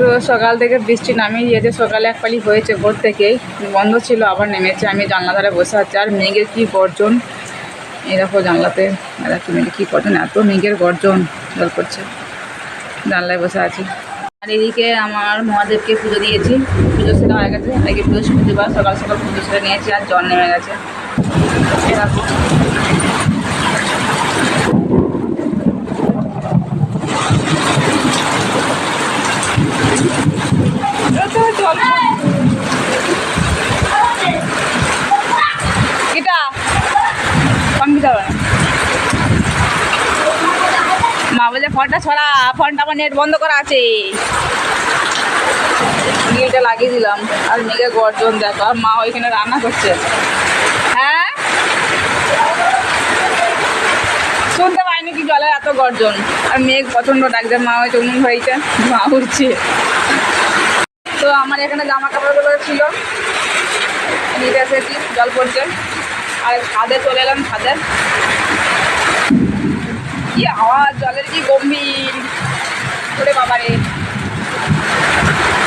তো সকাল থেকে বৃষ্টি নামিয়ে দিয়েছে, সকালে এক পালি হয়েছে ভোর থেকেই। বন্ধ ছিল, আবার নেমেছে। আমি জানলা ধারে বসে আছি। আর মেঘের কী গর্জন? এই দেখো জানলাতে দেখো মেঘে কী গর্জন? এত মেঘের গর্জন জল করছে জানলায় বসে আছি। আর এদিকে আমার মহাদেবকে পুজো দিয়েছি। পুজো সেটা হয়ে গেছে। আগে বৃহস্পতিবার সকাল সকাল পুজো সেটা নিয়েছি আর জল নেমে গেছে। এই বলে ফোনটা ছড়া, ফোনটা আমার নেট বন্ধ করা আছে। গিলটা লাগিয়ে দিলাম। আর মেঘে গর্জন দেখো, আর মা ওইখানে রান্না করছে। হ্যাঁ? শুনতে পাইনি কি জলের এত গর্জন। আর মেঘ প্রচণ্ড ডাকছে, মা হয়েছে উনুন হয়েছে মা উঠছে। তো আমার এখানে জামা কাপড়গুলো ছিল নিতে এসেছি জল পড়ছে। আর ছাদে চলে এলাম, ছাদে। কি আওয়াজ? জলের কি গম্ভীর? করে বাবারে।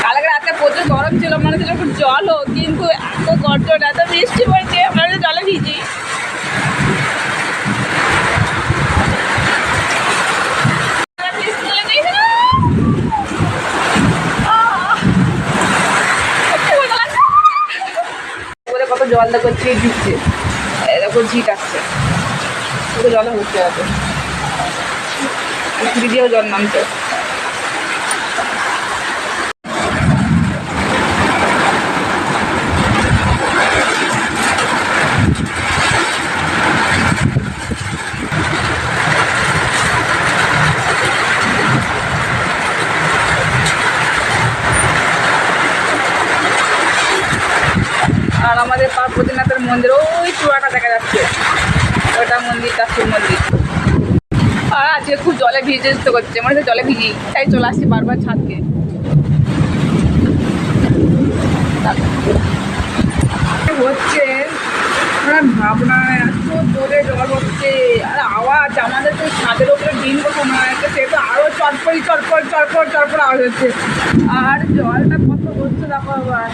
কালকে রাতে প্রচুর গরম ছিল, মনে হচ্ছিল খুব জলও কিন্তু এত গর্জন, এত বৃষ্টি পড়ছে, আমরা তো জলে ভিজি। জল দেখো ছিট এই দেখো, ঝিট আসছে। পুরো জলে হচ্ছে এত দিদিও জল আর আমাদের পার্বতীনাথের মন্দির ওই চূড়াটা দেখা যাচ্ছে। ওটা মন্দিরটা শিব মন্দির। আর আজকে খুব জলে ভিজে যেতে করছে, মনে হচ্ছে জলে ভিজি। তাই চলে আসছি বারবার ছাদকে। হচ্ছে ভাবনা এত জোরে জল হচ্ছে, আর আওয়াজ, আমাদের তো ছাদের উপরে ডিম বসানো আছে সে তো আরও চটপড়ি চটপড় চটপড় চটপড় আওয়াজ হচ্ছে। আর জলটা কত হচ্ছে দেখো আবার।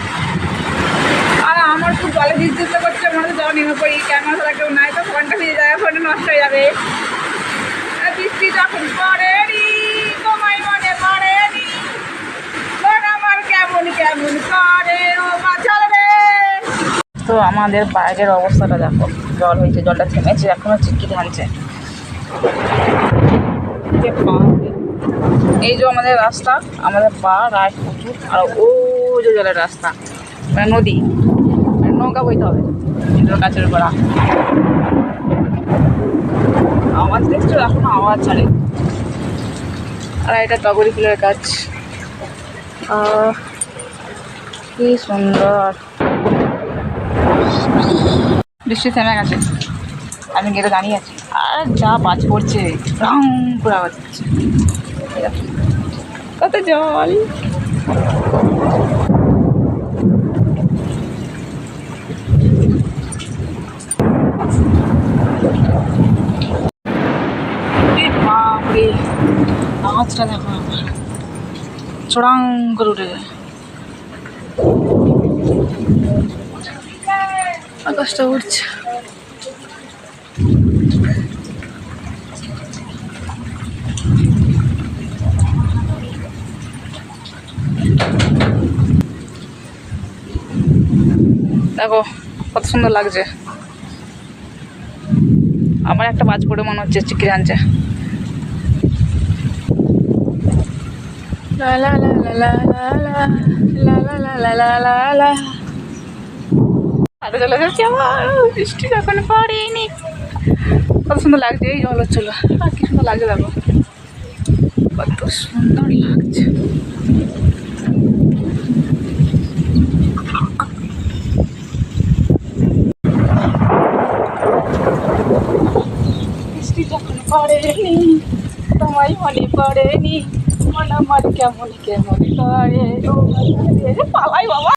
আর আমার খুব জলে ভিজতে করছে, মনে হচ্ছে জল নেমে পড়ি ক্যামেরা ছাড়া কেউ নাই তো, ফোনটা ভিজে যাবে ফোনটা নষ্ট হয়ে যাবে। যখন তোমায় মনে মন আমার কেমন কেমন করে ও তো আমাদের বাইরের অবস্থাটা দেখো, জল হয়েছে জলটা থেমেছে, এখনও ঢালছে। যে এই যে আমাদের রাস্তা, আমাদের পা, রায় প্রচুর আর ও যে জলের রাস্তা মানে নদী মানে নৌকা বইতে হবে কিন্তু গাছের গোড়া আওয়াজ দেখছ? এখনও আওয়াজ ছাড়ে আর এটা টগরি ফুলের গাছ। কি সুন্দর। বৃষ্টি থেমে গেছে। আমি গেটে দাঁড়িয়ে আছি। আর যা বাজ পড়ছে, রং করে আওয়াজ হচ্ছে কত জল। আওয়াজটা দেখো আমার চড়াং করে উঠে যায়। আকাশটা উঠছে দেখো, কত সুন্দর লাগছে। আমার একটা বাজ পড়ে মনে হচ্ছে চিকরি আনছে। লা লা লা লা লা লা লা লা লা লা লা চলে যাচ্ছে আমার বৃষ্টি এখন পড়েনি কত সুন্দর লাগছে এই জল হচ্ছিল আর কি সুন্দর লাগছে দেখো কত সুন্দর লাগছে বৃষ্টি যখন পড়েনি, তোমায় মনে পড়েনি মন আমার কেমন কেমন করে? পালাই বাবা।